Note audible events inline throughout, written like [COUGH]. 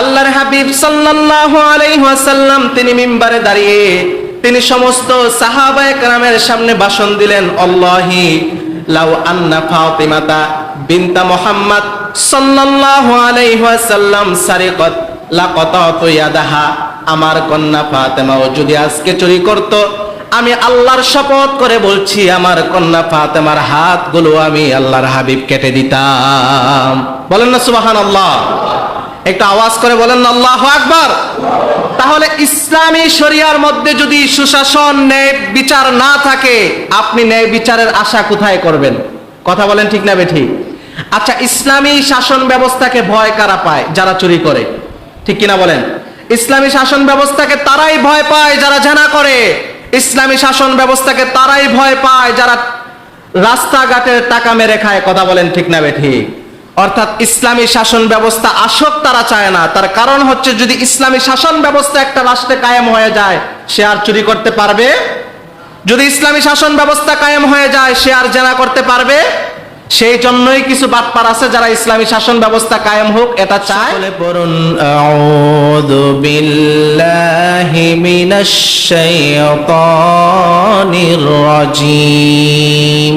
আল্লাহর হাবিব সাল্লাল্লাহু আলাইহি ওয়াসাল্লাম তিনি মিম্বারে দাঁড়িয়ে তিনি সমস্ত সাহাবায়ে কেরামের সামনে ভাষণ দিলেন, আল্লাহি লাউ আন্না ফাতিমাতা বিনতা মুহাম্মদ সাল্লাল্লাহু আলাইহি ওয়াসাল্লাম সারিকাত লাকাতাতু ইয়াদাহা। আমার কন্যা ফাতেমাও যদি আজকে চুরি করত, আমি আল্লাহর শপথ করে বলছি, আমার কন্যা ফাতেমার হাতগুলো আমি আল্লাহর হাবিব কেটে দিতাম। বলেন না সুবাহান আল্লাহ একটু আওয়াজ করে বলেন আল্লাহ আকবার। তাহলে ইসলামী শরিয়ার মধ্যে যদি সুশাসন, ন্যায় বিচার না থাকে, আপনি ন্যায় বিচারের আশা কোথায় করবেন? কথা বলেন ঠিক না বেঠিক আচ্ছা ইসলামী শাসন ব্যবস্থাকে ভয় কারা পায়? যারা চুরি করে। ঠিক কিনা বলেন? ইসলামী শাসন ব্যবস্থাকে তারাই ভয় পায় যারা জানা করে। ইসলামী শাসন ব্যবস্থাকে তারাই ভয় পায় যারা রাস্তাঘাটের টাকা মেরে খায়। কথা বলেন ঠিক না বেঠিক অর্থাৎ ইসলামী শাসন ব্যবস্থা আসক তারা চায় না। তার কারণ হচ্ছে যদি ইসলামী শাসন ব্যবস্থা একটা রাষ্ট্রে কায়েম হয়ে যায়, সে আর চুরি করতে পারবে? যদি ইসলামী শাসন ব্যবস্থা কায়েম হয়ে যায়, সে আর জেনা করতে পারবে? সেই জন্যই কিছু বাটপার আছে যারা ইসলামী শাসন ব্যবস্থা কায়েম হোক, এটা চায়। পড়ুন, আউযু বিল্লাহি মিনাশ শাইতানির রাজিম।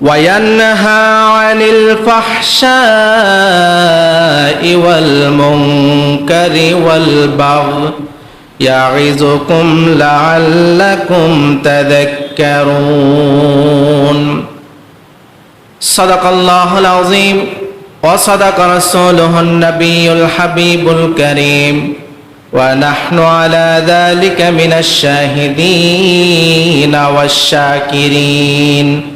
وينهى عن الفحشاء والمنكر والبغي يعظكم لعلكم تذكرون. صدق الله العظيم وصدق رسوله النبي الحبيب الكريم. ونحن على ذلك من الشاهدين والشاكرين.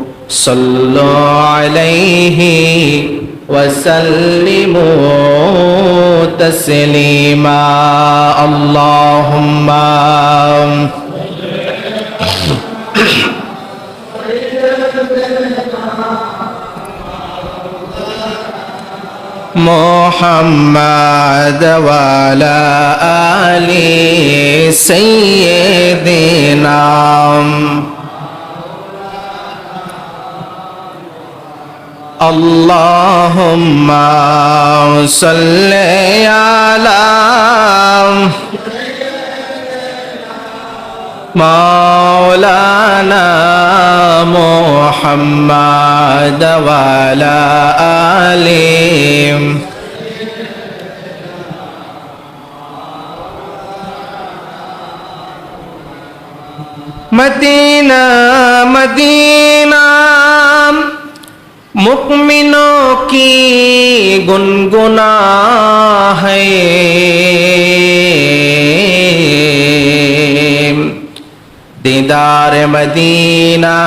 صلوا عليه وسلموا تسليما. اللهم محمد وعلى آل سيدنا اللهم صل على مولانا محمد وعلى آله مدينة مدينة मुकमिनों की गुनगुना है दीदार मदीना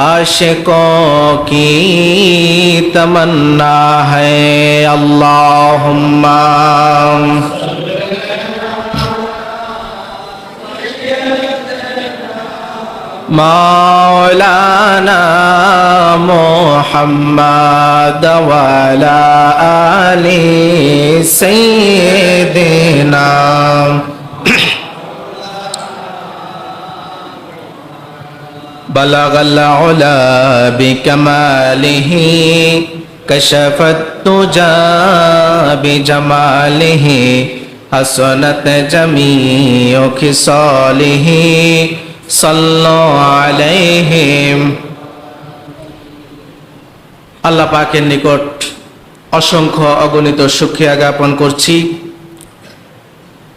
आशिकों की तमन्ना है अल्लाह मौलाना محمد وعلى آل سيدنا. [COUGHS] بلغ العلا بكماله كشف التجى بجماله حسنت جميع خصاله. صلوا عليهم. আল্লাহ পাকের নিকট অসংখ্য অগণিত সুখিয়া জ্ঞাপন করছি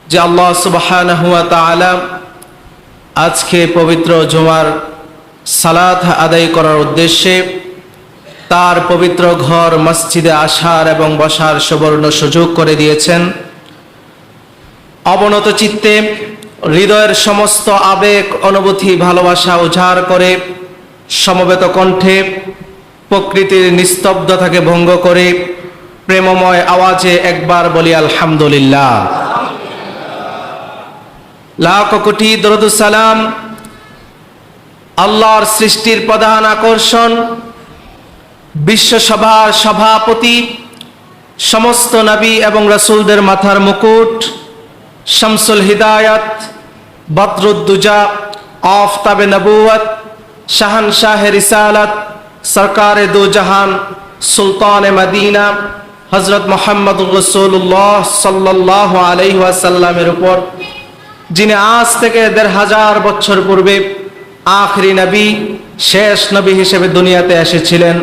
যে আল্লাহ সুবহানাহু ওয়া তাআলা আজকে পবিত্র জুমার সালাত আদায় করার উদ্দেশ্যে তার পবিত্র ঘর মসজিদে আসার এবং বসার সুবর্ণ সুযোগ করে দিয়েছেন। অবনত চিত্তে হৃদয়ের সমস্ত আবেগ, অনুভূতি, ভালোবাসা উজাড় করে সমবেত কণ্ঠে প্রকৃতির নিস্তব্ধতাকে ভঙ্গ করে প্রেমময় আওয়াজে একবার বলি আলহামদুলিল্লাহ। লাখ কোটি আল্লাহর সৃষ্টির প্রধান আকর্ষণ বিশ্বসভার সভাপতি, সমস্ত নবী এবং রসুলদের মাথার মুকুট, শামসুল হিদায়াত, বদরুদ্দুজা, আফতাবে নবুয়ত শাহান শাহ রিসালাত সরকার দু জাহান, সুলতান মদিনা হজরত মোহাম্মদ রসুল্লাহ সাল্লাহ আলহাসাল্লামের উপর, যিনি আজ থেকে দেড় হাজার বছর পূর্বে আখরি নবী, শেষ নবী হিসেবে দুনিয়াতে এসেছিলেন,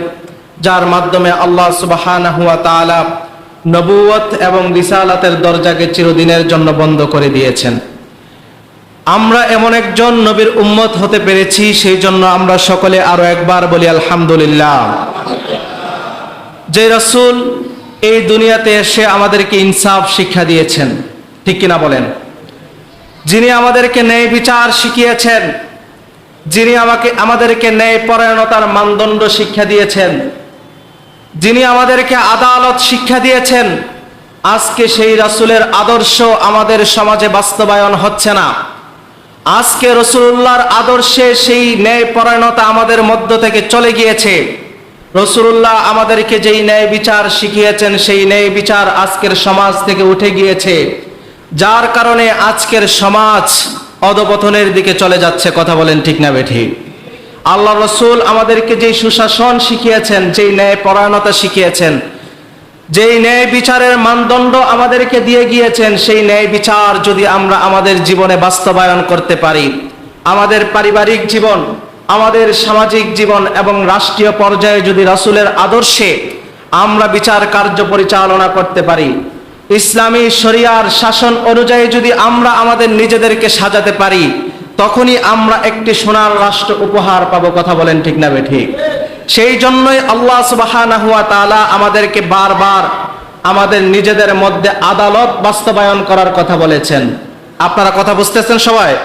যার মাধ্যমে আল্লাহ সুবাহানা হুয়া তাআলা নবুয়ত এবং রিসালাতের দরজাকে চিরদিনের জন্য বন্ধ করে দিয়েছেন। আমরা এমন একজন নবীর উম্মত হতে পেরেছি, সেই জন্য আমরা সকলে আরও একবার বলি আলহামদুলিল্লাহ। যে রসুল এই দুনিয়াতে এসে আমাদেরকে ইনসাফ শিক্ষা দিয়েছেন, ঠিক কিনা বলেন? যিনি আমাদেরকে ন্যায় বিচার শিখিয়েছেন, যিনি আমাকে, আমাদেরকে ন্যায় পরায়ণতার মানদণ্ড শিক্ষা দিয়েছেন, যিনি আমাদেরকে আদালত শিক্ষা দিয়েছেন, আজকে সেই রাসূলের আদর্শ আমাদের সমাজে বাস্তবায়ন হচ্ছে না। আজকে রসুল্লাহর আদর্শে সেই ন্যায় পরায়ণতা আমাদের মধ্য থেকে চলে গিয়েছে। রসুল্লাহ আমাদেরকে যেই ন্যায় বিচার শিখিয়েছেন, সেই ন্যায় বিচার আজকের সমাজ থেকে উঠে গিয়েছে। যার কারণে আজকের সমাজ অধপতনের দিকে চলে যাচ্ছে, কথা বলেন ঠিক না বেঠি। আল্লাহ রসুল আমাদেরকে যেই সুশাসন শিখিয়েছেন, যেই ন্যায় পরায়ণতা শিখিয়েছেন যেই ন্যায় বিচারের মানদণ্ড আমাদেরকে দিয়ে গিয়েছেন, সেই ন্যায় বিচার যদি আমরা আমাদের জীবনে বাস্তবায়ন করতে পারি, আমাদের পারিবারিক জীবন, আমাদের সামাজিক জীবন এবং রাষ্ট্রীয় পর্যায়ে যদি রাসুলের আদর্শে আমরা বিচার কার্য পরিচালনা করতে পারি, ইসলামী শরিয়ার শাসন অনুযায়ী যদি আমরা আমাদের নিজেদেরকে সাজাতে পারি, তখনই আমরা একটি সোনার রাষ্ট্র উপহার পাবো। কথা বলেন ঠিক না ঠিক? সেই জন্যই আল্লাহ সুবহানাহু ওয়া তাআলা আমাদেরকে বারবার আমাদের নিজেদের মধ্যে আদালত বাস্তবায়ন করার কথা বলেছেন। আপনারা কথা বুঝতেছেন সবাই?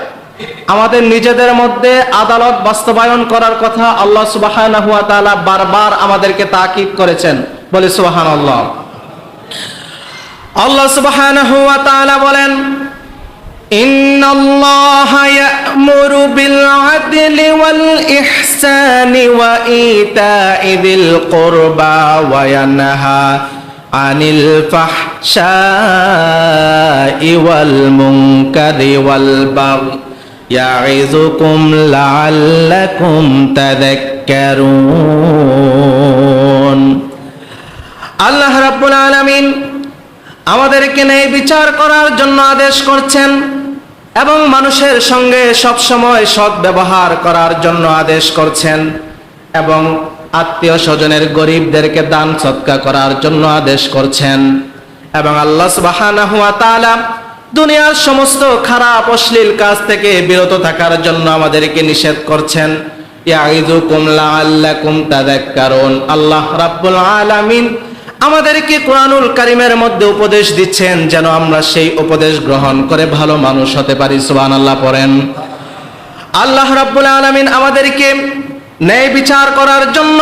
আমাদের নিজেদের মধ্যে আদালত বাস্তবায়ন করার কথা আল্লাহ সুবহানাহু ওয়া তাআলা বারবার আমাদেরকে তাকিদ করেছেন। বলে সুবহানাল্লাহ। আল্লাহ ওয়া তাআলা বলেন إن الله يأمر بالعدل والإحسان وإيتاء ذي القربى وينهى عن الفحشاء والمنكر والبغي يعظكم لعلكم تذكرون আল্লাহ রাব্বুল আলামিন আমাদেরকে ন্যায় বিচার করার জন্য আদেশ করছেন এবং মানুষের সঙ্গে সব সময় সৎ ব্যবহার করার জন্য আদেশ করছেন এবং আত্মীয় স্বজনের গরিবদেরকে দান সৎকা করার জন্য আদেশ করছেন। এবং আল্লাহ তাআলা দুনিয়ার সমস্ত খারাপ, অশ্লীল কাজ থেকে বিরত থাকার জন্য আমাদেরকে নিষেধ করছেন। আল্লাহ রাব্বুল আলামিন আমাদেরকে কোরআনুল কারিমের মধ্যে উপদেশ দিচ্ছেন যেন আমরা সেই উপদেশ গ্রহণ করে ভালো মানুষ হতে পারি। সুবান আল্লাহ পড়েন। আল্লাহ রাব্বুল আলামিন আমাদেরকে ন্যায় বিচার করার জন্য,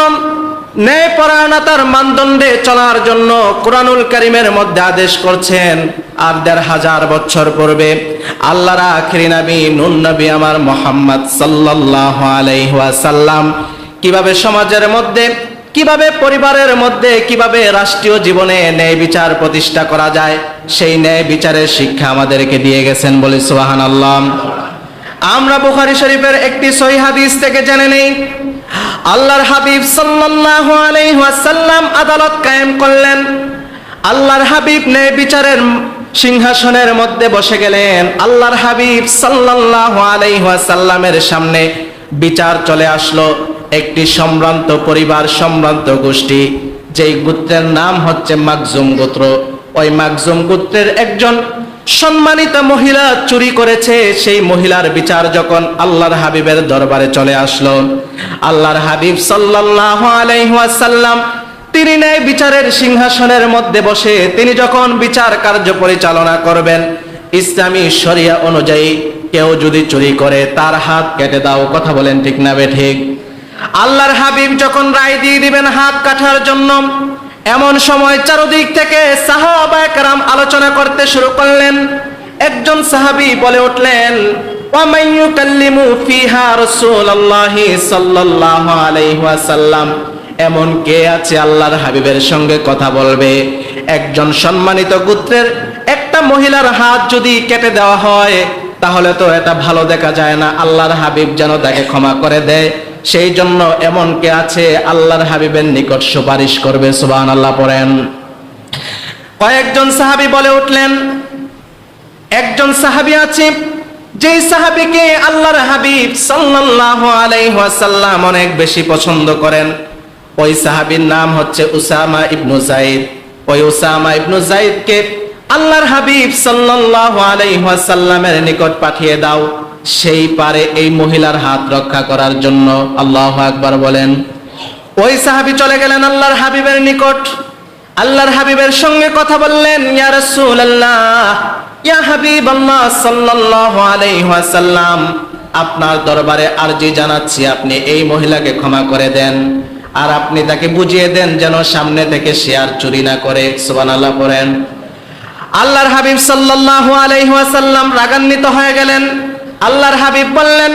ন্যায় পরায়ণতার মানদণ্ডে চলার জন্য কোরআনুল কারিমের মধ্যে আদেশ করছেন। আর দেড় হাজার বছর পূর্বে আল্লাহর আখিরি নবী নুন নবী আমার মোহাম্মদ সাল্লাল্লাহু আলাইহি ওয়াসাল্লাম কীভাবে সমাজের মধ্যে কীভাবে পরিবারের মধ্যে, কীভাবে রাষ্ট্রীয় জীবনে ন্যায় বিচার প্রতিষ্ঠা করা যায়, সেই ন্যায় বিচারের শিক্ষা আমাদেরকে দিয়ে গেছেন বলে সুবাহান আল্লাহ আমরা বুখারী শরীফের একটি সহি হাদিস থেকে জেনে নেই। আল্লাহর হাবিব সাল্লাল্লাহু আলাইহি ওয়াসাল্লাম আদালত কায়েম করলেন। আল্লাহর হাবিব ন্যায় বিচারের সিংহাসনের মধ্যে বসে গেলেন। আল্লাহর হাবিব সাল্লাল্লাহু আলাইহি ওয়াসাল্লামের সামনে বিচার চলে আসলো। একটি সম্ভ্রান্ত পরিবার, সম্ভ্রান্ত গোষ্ঠী। যেই গোত্রের নাম হচ্ছে মাকজুম গোত্র। ওই মাকজুম গোত্রের একজন সম্মানিত মহিলা চুরি করেছে। সেই মহিলার বিচার যখন আল্লাহর হাবিবের দরবারে চলে আসলো। আল্লাহর হাবিব সাল্লাল্লাহু আলাইহি ওয়াসাল্লাম তিনি ন্যায় বিচারের সিংহাসনের মধ্যে বসে তিনি যখন বিচার কার্য পরিচালনা করবেন, ইসলামী শরিয়া অনুযায়ী কেউ যদি চুরি করে, তার হাত কেটে দাও, কথা বলেন ঠিক না বে ঠিক। আল্লাহর হাবিব যখন রায় দিয়ে দিবেন হাত কাঠার জন্য, এমন সময় চারদিক থেকে সাহাবায়াম আলোচনা করতে শুরু করলেন। একজন সাহাবি বলে উঠলেন এমন কে আছে আল্লাহর হাবিবের সঙ্গে কথা বলবে? একজন সম্মানিত গোত্রের একটা মহিলার হাত যদি কেটে দেওয়া হয়, তাহলে তো এটা ভালো দেখা যায় না। আল্লাহর হাবিব যেন তাকে ক্ষমা করে দেয়। সেই জন্য এমন কে আছে? আল্লাহর হাবিবের নিকট সুপারিশ করবে সুবাহ আল্লাহ পড়েন। কয়েকজন সাহাবী বলে উঠলেন, একজন সাহাবী আছে, যেই সাহাবীকে আল্লাহর হাবিব সাল্লাল্লাহু আলাইহি ওয়াসাল্লাম অনেক বেশি পছন্দ করেন, ওই সাহাবীর নাম হচ্ছে উসামা ইবনু যায়েদ ওই উসামা ইবনু যায়েদকে আল্লাহর হাবিব সাল্লাল্লাহু আলাইহি ওয়াসাল্লামের নিকট পাঠিয়ে দাও। সেই পারে এই মহিলার হাত রক্ষা করার জন্য আল্লাহ আকবার বলেন, ওই সাহাবী চলে গেলেন আল্লাহর হাবিবের নিকট। আল্লাহর হাবিবের সঙ্গে কথা বললেন, ইয়া রাসূলুল্লাহ, ইয়া হাবিবাল্লাহ সাল্লাল্লাহু আলাইহি ওয়াসাল্লাম, আপনার দরবারে আরজি জানাচ্ছি, আপনি এই মহিলাকে ক্ষমা করে দেন। আর আপনি তাকে বুঝিয়ে দেন যেন সামনে থেকে সে আর চুরি না করে। সুবহানাল্লাহ পড়েন। আল্লাহর হাবিব সাল্লাল্লাহু আলাইহি ওয়াসাল্লাম রাগান্বিত হয়ে গেলেন। আল্লাহর হাবিব বললেন,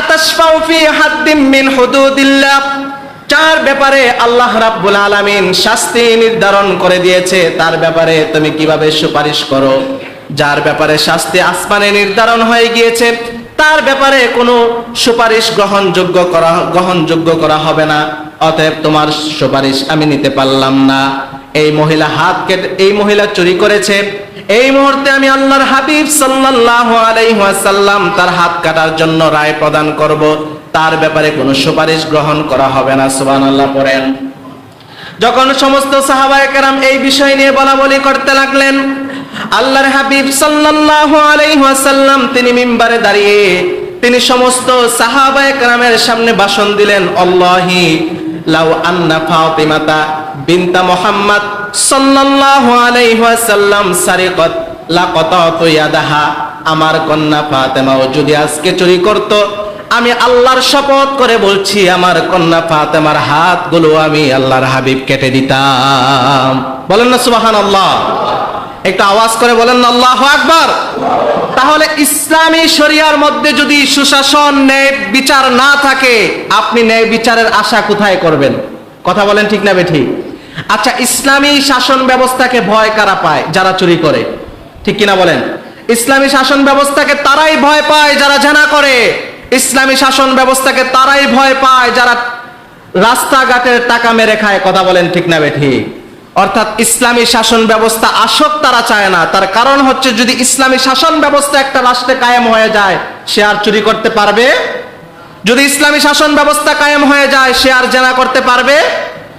আতাশফাউ ফি হাদ্দিম মিন হুদুদিল্লাহ। চার ব্যাপারে আল্লাহ রাব্বুল আলামিন শাস্তি নির্ধারণ করে দিয়েছে, তার ব্যাপারে তুমি কীভাবে সুপারিশ করো? যার ব্যাপারে শাস্তি আসমানে নির্ধারণ হয়ে গিয়েছে, তার ব্যাপারে কোনো সুপারিশ গ্রহণযোগ্য করা গ্রহণযোগ্য করা হবে না। অতএব তোমার সুপারিশ আমি নিতে পারলাম না। এই মহিলা হাত কেটে, এই মহিলা চুরি করেছে এই মুহূর্তে আমি আল্লাহর হাবিব সাল্লাল্লাহু আলাইহি তার হাত কাটার জন্য রায় প্রদান করব। তার ব্যাপারে কোনো সুপারিশ গ্রহণ করা হবে না, সুবহানাল্লাহ, পড়েন। যখন সমস্ত সাহাবায়ে কেরাম এই বিষয় নিয়ে বলা বলি করতে লাগলেন, আল্লাহর হাবিব সাল্লাল্লাহু আলাইহি ওয়াসাল্লাম তিনি মিম্বারে দাঁড়িয়ে তিনি সমস্ত সাহাবায়ে কেরামের সামনে ভাষণ দিলেন, আল্লাহি, লাউ আন্না ফাতিমাতা বিনতা মুহাম্মদ সাল্লাল্লাহু আলাইহি ওয়াসাল্লাম ইয়াদাহা। আমার কন্যা ফাতেমাও যদি আজকে চুরি করত, আমি আল্লাহর শপথ করে বলছি, আমার কন্যা ফাতেমার হাতগুলো আমি আল্লাহর হাবিব কেটে দিতাম। বলেন না সুবহানাল্লাহ। একটু আওয়াজ করে বলেন না, আল্লাহু আকবার। তাহলে ইসলামী শরিয়ার মধ্যে যদি সুশাসন, ন্যায় বিচার না থাকে, আপনি ন্যায় বিচারের আশা কোথায় করবেন? কথা বলেন ঠিক না বেঠি আচ্ছা ইসলামী শাসন ব্যবস্থাকে ভয় কারা পায়? যারা চুরি করে। ঠিক কিনা বলেন? ইসলামী শাসন ব্যবস্থাকে তারাই ভয় পায় যারা জানা করে। ইসলামী শাসন ব্যবস্থাকে তারাই ভয় পায় যারা রাস্তাঘাটের টাকা মেরে খায়। কথা বলেন ঠিক না বেঠি? অর্থাৎ ইসলামী শাসন ব্যবস্থা আসক তারা চায় না। তার কারণ হচ্ছে যদি ইসলামী শাসন ব্যবস্থা একটা রাষ্ট্রে কায়েম হয়ে যায়, সে আর চুরি করতে পারবে? যদি ইসলামী শাসন ব্যবস্থা কায়েম হয়ে যায়, সে আর জেনা করতে পারবে?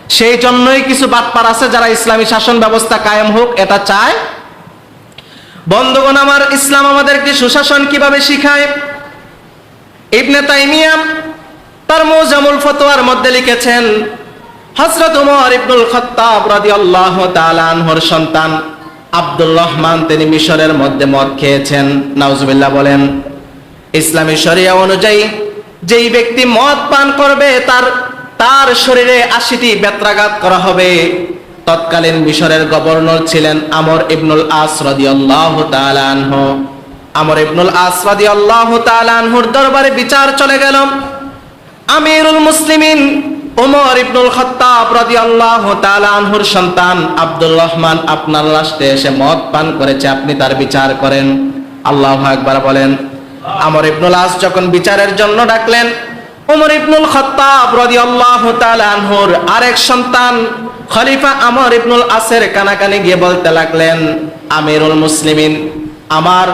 সেই জন্যই কিছু বাটপার আছে যারা ইসলামী শাসন ব্যবস্থা কায়েম হোক, এটা চায়। বন্ধুগণ, আমার ইসলাম আমাদেরকে সুশাসন কীভাবে শিখায়? ইবনে তাইমিয়া তার মোজামুল ফতোয়ার মধ্যে লিখেছেন, হযরত উমর ইবনুল খাত্তাব রাদিয়াল্লাহু তাআলা আনহুর সন্তান আব্দুল রহমান, তিনি মিশরের মধ্যে মদ খেয়েছেন। নাউজুবিল্লাহ বলেন, ইসলামী শরিয়া অনুযায়ী যেই ব্যক্তি মদ পান করবে, তার তার শরীরে আশিটি বেত্রাঘাত করা হবে। তৎকালীন মিশরের গভর্নর ছিলেন আমর ইবনুল আস রাদিয়াল্লাহু তাআলা আনহু। আমর ইবনুল আস রাদিয়াল্লাহু তাআলা আনহুর দরবারে বিচার চলে গেল। আমিরুল মুসলিমিন ওমর ইবনুল খাত্তাব রাদিয়াল্লাহু তাআলা আনহুর সন্তান আব্দুল রহমান আপনার রাষ্ট্রে এসে মদ পান করেছে, আপনি তার বিচার করেন। আল্লাহু আকবার বলেন। আমর ইবনুল আস যখন বিচারের জন্য ডাকলেন ওমর ইবনুল খাত্তাব রাদিয়াল্লাহু তাআলা আনহুর আরেক সন্তান খলিফা আমর ইবনুল আসের কানাকানি গিয়ে বলতে লাগলেন, আমিরুল মুসলিমিন, আমার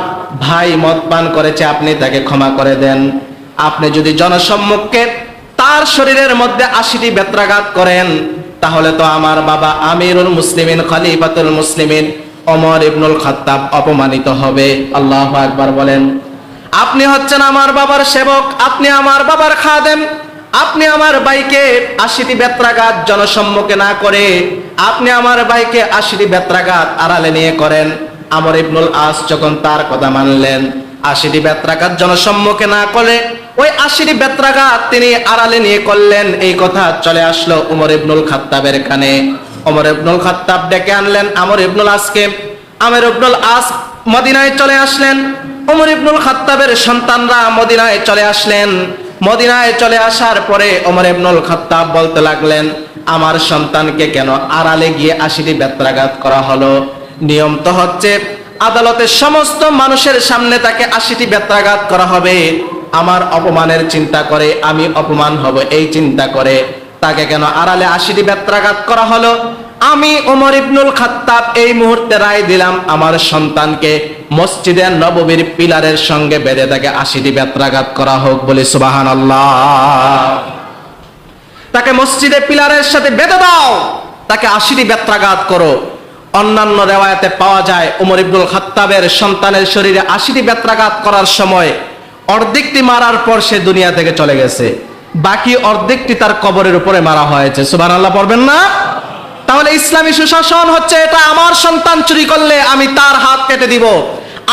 ভাই মদ পান করেছে, আপনি তাকে ক্ষমা করে দেন। আপনি যদি জনসম্মুখে তার শরীরের মধ্যে আশিটি বেত্রাঘাত করেন, তাহলে তো আমার বাবা আমিরুল মুসলিমিন, খলিফাতুল মুসলিমিন অমর ইবনুল খাত্তাব অপমানিত হবে। আল্লাহ একবার বলেন। আপনি হচ্ছেন আমার বাবার সেবক, আপনি আমার বাবার খাদেম, আপনি আমার ভাইকে আশিটি বেত্রাঘাত জনসম্মুখে না করে, আপনি আমার ভাইকে আশিটি বেত্রাঘাত আড়ালে নিয়ে করেন। আমর ইবনুল আস যখন তার কথা মানলেন, আশিটি বেত্রাঘাত জনসম্মুখে না করে, ওই আশিটি বেত্রাঘাত তিনি আড়ালে নিয়ে করলেন। এই কথা চলে আসলো উমর ইবনুল খাত্তাবের কানে। ওমর ইবনুল খাত্তাব ডেকে আনলেন আমর ইবনুল আসকে। আমর ইবনুল আস মদিনায় চলে আসলেন। ওমর ইবনুল খাত্তাবের সন্তানরা মদিনায় চলে আসলেন। মদিনায় চলে আসার পরে ওমর ইবনুল খাত্তাব বলতে লাগলেন, আমার সন্তানকে কেন আড়ালে গিয়ে আশিটি বেত্রাঘাত করা হলো? নিয়ম তো হচ্ছে, আদালতের সমস্ত মানুষের সামনে তাকে আশিটি বেত্রাঘাত করা হবে। আমার অপমানের চিন্তা করে, আমি অপমান হব, এই চিন্তা করে তাকে কেন আড়ালে আশিটি বেত্রাঘাত করা হলো? আমি ওমর ইবনুল খাত্তাব এই মুহূর্তে রায় দিলাম আমার সন্তানকে মসজিদের নববীর পিলারের সঙ্গে বেঁধে তাকে আশিটি বেত্রাঘাত করা হোক বলে সুবাহান তাকে মসজিদে পিলারের সাথে বেঁধে দাও, তাকে আশিটি বেত্রাঘাত করো। অন্যান্য রেওয়ায়তে পাওয়া যায় উমর ইবনুল খাত্তাবের সন্তানের শরীরে আশিটি বেত্রাঘাত করার সময় অর্ধেকটি মারার পর সে দুনিয়া থেকে চলে গেছে। বাকি অর্ধেকটি তার কবরের উপরে মারা হয়েছে। সুবান আল্লাহ পড়বেন না? তাহলে ইসলামী সুশাসন হচ্ছে এটা আমার সন্তান চুরি করলে আমি তার হাত কেটে দিব।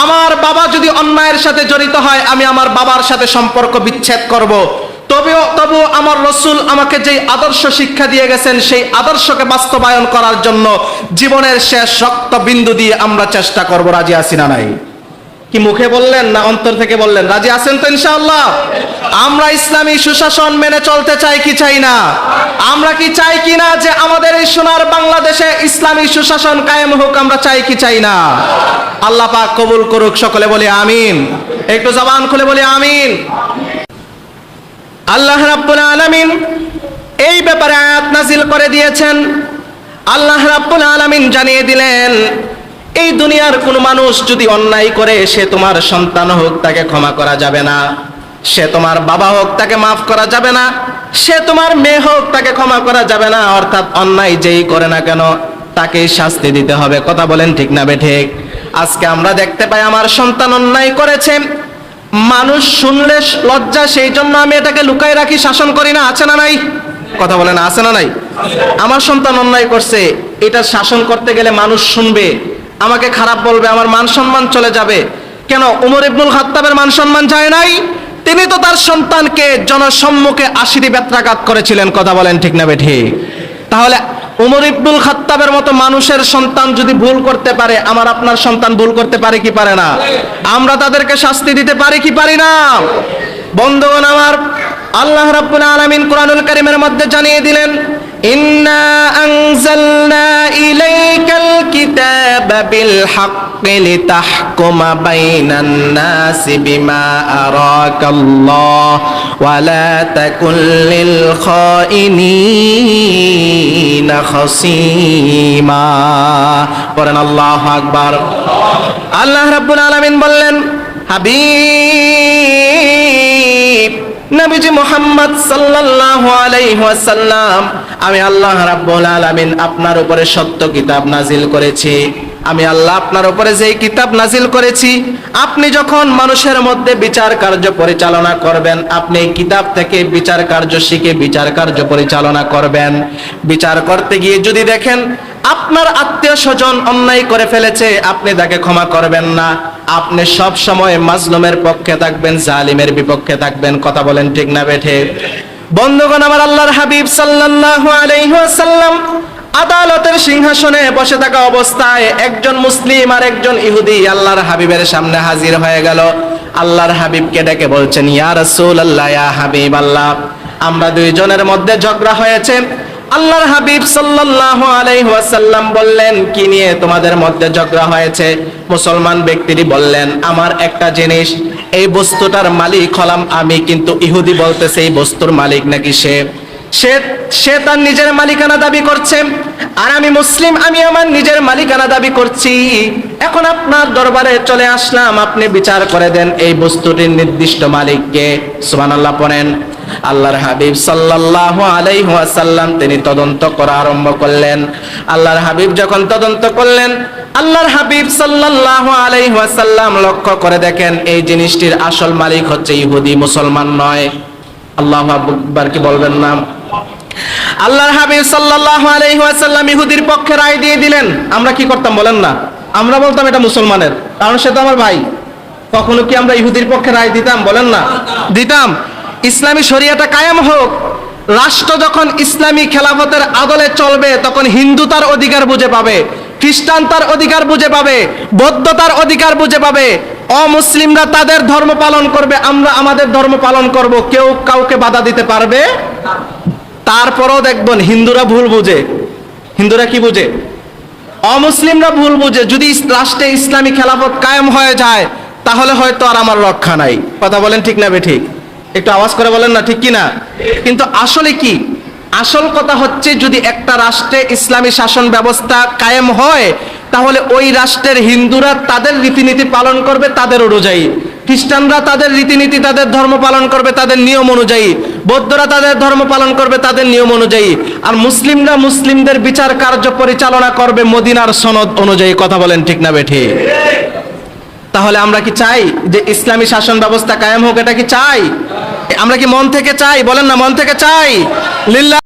আমার বাবা যদি অন্যায়ের সাথে জড়িত হয়, আমি আমার বাবার সাথে সম্পর্ক বিচ্ছেদ করব। তবেও তবু আমার রসুল আমাকে যেই আদর্শ শিক্ষা দিয়ে গেছেন, সেই আদর্শকে বাস্তবায়ন করার জন্য জীবনের শেষ রক্ত বিন্দু দিয়ে আমরা চেষ্টা করব। রাজি আসিনা নাই? কি মুখে বললেন না অন্তর থেকে বললেন? রাজি আছেন তো ইনশাআল্লাহ? আমরা ইসলামী সুশাসন মেনে চলতে চাই কি চাই না? আমরা কি চাই কি না যে আমাদের এই সোনার বাংলাদেশে ইসলামী সুশাসন কায়েম হোক, আমরা চাই কি চাই না? আল্লাহ পাক কবুল করুক, সকলে বলি আমিন। একটু জবান খুলে বলি আমিন। আল্লাহ রাব্বুল আলামিন এই ব্যাপারে আয়াত নাজিল করে দিয়েছেন। আল্লাহ রাব্বুল আলামিন জানিয়ে দিলেন এই দুনিয়ার কোন মানুষ যদি অন্যায় করে, সে তোমার সন্তান হোক, তাকে ক্ষমা করা যাবে না। সে তোমার বাবা হোক, তাকে মাফ করা যাবে না। সে তোমার মেয়ে হোক, তাকে ক্ষমা করা যাবে না। অর্থাৎ অন্যায় যেই করে না কেন তাকে শাস্তি দিতে হবে। কথা বলেন ঠিক না ঠিক আজকে আমরা দেখতে পাই, আমার সন্তান অন্যায় করেছে। মানুষ শুনলে লজ্জা, সেই জন্য আমি এটাকে লুকাই রাখি, শাসন করি না। আছে না নাই? কথা বলেন, আছে না নাই? আমার সন্তান অন্যায় করছে। এটা শাসন করতে গেলে মানুষ শুনবে। আমাকে খারাপ বলবে, আমার মান সম্মান চলে যাবে। কেন উমর ইবনুল খাত্তাবের মান সম্মান যায় নাই? তিনি তো তার সন্তানকে জনসম্মুখে আশিটি বেত্রাঘাত করেছিলেন, কথা বলেন ঠিক না বেঠি? তাহলে উমর ইবনুল খাত্তাবের মতো মানুষের সন্তান যদি ভুল করতে পারে, আমার আপনার সন্তান ভুল করতে পারে কি পারে না? আমরা তাদেরকে শাস্তি দিতে পারি কি পারি না? বন্ধুগণ আমার আল্লাহ রাব্বুল আলামিন কোরআনুল কারীমের মধ্যে জানিয়ে দিলেন আল্লাহু রাব্বুল আলামিন বললেন হাবিব! নবীজি মোহাম্মদ সাল্লাল্লাহু আলাইহি ওয়াসাল্লাম, আমি আল্লাহ রাব্বুল আলামিন আপনার উপরে সত্য কিতাব নাজিল করেছি। আমি আল্লাহ আপনার উপরে যেই কিতাব নাজিল করেছি, আপনি যখন মানুষের মধ্যে বিচার কার্য পরিচালনা করবেন, আপনি কিতাব থেকে বিচার কার্য শিখে বিচার কার্য পরিচালনা করবেন। বিচার করতে গিয়ে যদি দেখেন, আপনার আত্মীয় স্বজন অন্যায় করে ফেলেছে, আপনি তাকে ক্ষমা করবেন না। আপনি সব সময় মাজলুমের পক্ষে থাকবেন, জালিমের বিপক্ষে থাকবেন, কথা বলেন ঠিক না বেঠে? বন্ধুগণ, আমার আল্লাহর হাবিব সাল্লাল্লাহু আলাইহি ওয়াসাল্লাম আদালতের সিংহাসনে বসে থাকা অবস্থায় একজন মুসলিম আর একজন ইহুদি আল্লাহর হাবিবের সামনে হাজির হয়ে গেল। আল্লাহর হাবিবকে ডেকে বলছেন, ইয়া রাসূলুল্লাহ, ইয়া হাবিব আল্লাহ আমরা দুইজনের মধ্যে ঝগড়া হয়েছে। আল্লাহর হাবিব সাল্লাল্লাহু আলাইহি ওয়াসাল্লাম বললেন, কি নিয়ে তোমাদের মধ্যে ঝগড়া হয়েছে? মুসলমান ব্যক্তিটি বললেন, আমার একটা জিনিস, এই বস্তুটার মালিক হলাম আমি, কিন্তু ইহুদি বলতেছে এই বস্তুর মালিক নাকি সে। সে সে তার নিজের মালিকানা দাবি করছে। আর আমি মুসলিম, আমি আমার নিজের মালিকানা দাবি করছি। এখন আপনার দরবারে চলে আসলাম, আপনি বিচার করে দেন এই বস্তুটির নির্দিষ্ট মালিককে। সুবহানাল্লাহ পড়েন, আল্লাহর হাবিব সাল্লাল্লাহু আলাইহি ওয়াসাল্লাম তিনি তদন্ত করা আরম্ভ করলেন। আল্লাহর হাবিব যখন তদন্ত করলেন, আল্লাহর হাবিব সাল্লাল্লাহু আলাইহি ওয়াসাল্লাম লক্ষ্য করে দেখেন এই জিনিসটির আসল মালিক হচ্ছে ইহুদি মুসলমান নয়। আল্লাহ আকবার, কি বলবেন না? আল্লাহর হাবিব সাল্লাল্লাহু আলাইহি ওয়াসাল্লাম ইহুদির পক্ষে রায় দিয়ে দিলেন। আমরা কি করতাম বলেন না? আমরা বলতাম এটা মুসলমানের। কারণ সে তো আমার ভাই। কখনো কি আমরা ইহুদির পক্ষে রায় দিতাম বলেন না? দিতাম। ইসলামী শরিয়াটা কায়েম হোক। রাষ্ট্র যখন ইসলামী খেলাফতের আদলে চলবে, তখন হিন্দু তার অধিকার বুঝে পাবে, খ্রিস্টান তার অধিকার বুঝে পাবে, বৌদ্ধ তার অধিকার বুঝে পাবে। অমুসলিমরা তাদের ধর্ম পালন করবে, আমরা আমাদের ধর্ম পালন করব। কেউ কাউকে বাধা দিতে পারবে তারপরও দেখবেন হিন্দুরা ভুল বুঝে। হিন্দুরা কি বুঝে? অমুসলিমরা ভুল বুঝে। যদি রাষ্ট্রে ইসলামী খেলাফত কায়েম হয়ে যায়, তাহলে হয়তো আর আমার রক্ষা নাই। কথা বলেন ঠিক না ঠিক? একটু আওয়াজ করে বলেন না ঠিক কি না? কিন্তু আসলে কি? আসল কথা হচ্ছে যদি একটা রাষ্ট্রে ইসলামী শাসন ব্যবস্থা কায়েম হয়, তাহলে ওই রাষ্ট্রের হিন্দুরা তাদের রীতিনীতি পালন করবে তাদের অনুযায়ী খ্রিস্টানরা তাদের রীতিনীতি, তাদের ধর্ম পালন করবে তাদের নিয়ম অনুযায়ী। বৌদ্ধরা তাদের ধর্ম পালন করবে তাদের নিয়ম অনুযায়ী। আর মুসলিমরা মুসলিমদের বিচার কার্য পরিচালনা করবে মদিনার সনদ অনুযায়ী। কথা বলেন ঠিক না বেঠি? তাহলে আমরা কি চাই যে ইসলামী শাসন ব্যবস্থা কায়েম হোক, এটা কি চাই? আমরা কি মন থেকে চাই? বলেন না, মন থেকে চাই। লিল্লাহ